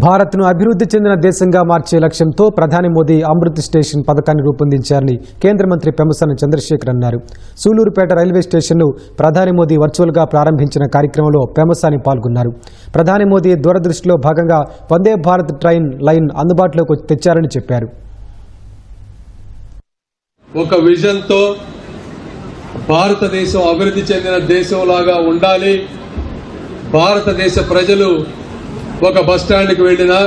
భారత్ను అభివృద్ధి చెందిన దేశంగా మార్చే లక్ష్యంతో ప్రధాని మోదీ అమృత్ స్టేషన్ పథకాన్ని రూపొందించారని కేంద్ర మంత్రి పెమ్మసాని చంద్రశేఖర్ అన్నారు. సూలూరుపేట రైల్వే స్టేషన్ను ప్రధాని మోదీ వర్చువల్గా ప్రారంభించిన కార్యక్రమంలో పెమ్మసాని పాల్గొన్నారు. ప్రధాని మోదీ దూరదృష్టిలో భాగంగా వందే భారత్ ట్రైన్ లైన్ అందుబాటులోకి తెచ్చారని చెప్పారు. ఒక విజన్తో భారతదేశం అభివృద్ధి చెందిన దేశంలాగా ఉండాలి. భారతదేశ ప్రజలు ఒక బస్ స్టాండ్కి వెళ్ళినా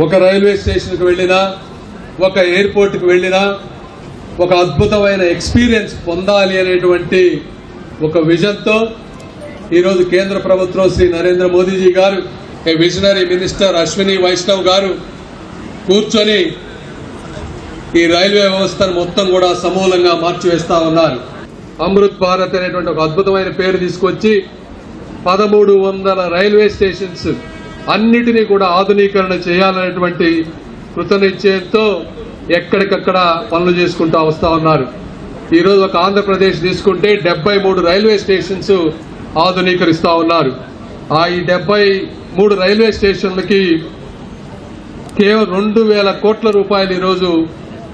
ఒక రైల్వే స్టేషన్కి వెళ్ళినా ఒక ఎయిర్పోర్ట్కి వెళ్ళినా ఒక అద్భుతమైన ఎక్స్పీరియన్స్ పొందాలి అనేటువంటి ఒక విజన్తో ఈరోజు కేంద్ర ప్రభుత్వం శ్రీ నరేంద్ర మోదీజీ గారు a visionary minister Ashwini Vaishnaw గారు కూర్చొని ఈ రైల్వే వ్యవస్థను మొత్తం కూడా సమూలంగా మార్చివేస్తా ఉన్నారు. అమృత్ భారత్ అనేటువంటి ఒక అద్భుతమైన పేరు తీసుకొచ్చి పదమూడు వందల రైల్వే స్టేషన్స్ అన్నిటినీ కూడా ఆధునీకరణ చేయాలనేటువంటి కృతనిశ్చయంతో ఎక్కడికక్కడ పనులు చేసుకుంటూ వస్తూ ఉన్నారు. ఈరోజు ఒక ఆంధ్రప్రదేశ్ తీసుకుంటే డెబ్బై మూడు రైల్వే స్టేషన్స్ ఆధునీకరిస్తూ ఉన్నారు. ఆ ఈ డెబ్బై మూడు రైల్వే స్టేషన్లకి కేవలం రెండు వేల కోట్ల రూపాయలు ఈరోజు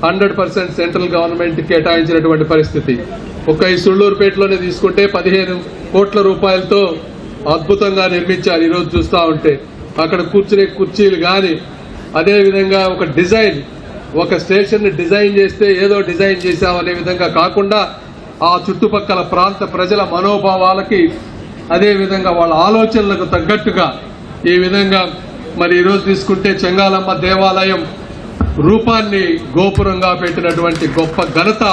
హండ్రెడ్ పర్సెంట్ సెంట్రల్ గవర్నమెంట్ కేటాయించినటువంటి పరిస్థితి. ఒక ఈ సుళ్ళూరుపేటలోనే తీసుకుంటే పదిహేను కోట్ల రూపాయలతో అద్భుతంగా నిర్మించారు ఈరోజు చూస్తూ ఉంటే. అక్కడ కూర్చునే కుర్చీలు కానీ అదేవిధంగా ఒక డిజైన్ ఒక స్టేషన్ డిజైన్ చేస్తే ఏదో డిజైన్ చేశామనే విధంగా కాకుండా ఆ చుట్టుపక్కల ప్రాంత ప్రజల మనోభావాలకి అదేవిధంగా వాళ్ళ ఆలోచనలకు తగ్గట్టుగా ఈ విధంగా మరి ఈరోజు తీసుకుంటే చెంగాలమ్మ దేవాలయం రూపాన్ని గోపురంగా పెట్టినటువంటి గొప్ప ఘనత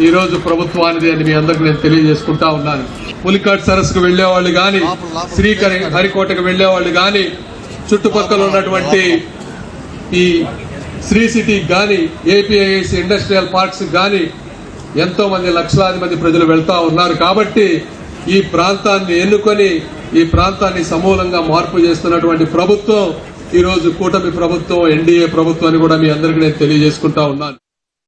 ఈరోజు ప్రభుత్వానిది అని మీ అందరికి నేను తెలియజేసుకుంటా ఉన్నాను. పులికాట్ సరస్సుకు వెళ్ళేవాళ్ళు కానీ శ్రీకరి హరికోటకు వెళ్ళేవాళ్ళు కానీ చుట్టుపక్కల ఉన్నటువంటి ఈ శ్రీ సిటీ కానీ ఏపీఐఎస్ ఇండస్ట్రియల్ పార్క్స్ కానీ ఎంతో మంది లక్షలాది మంది ప్రజలు వెళ్తా ఉన్నారు కాబట్టి ఈ ప్రాంతాన్ని ఎన్నుకొని ఈ ప్రాంతాన్ని సమూలంగా మార్పు చేస్తున్నటువంటి ప్రభుత్వం ఈరోజు కూటమి ప్రభుత్వం ఎన్డీఏ ప్రభుత్వం అని కూడా మీ అందరికీ నేను తెలియజేసుకుంటా ఉన్నాను.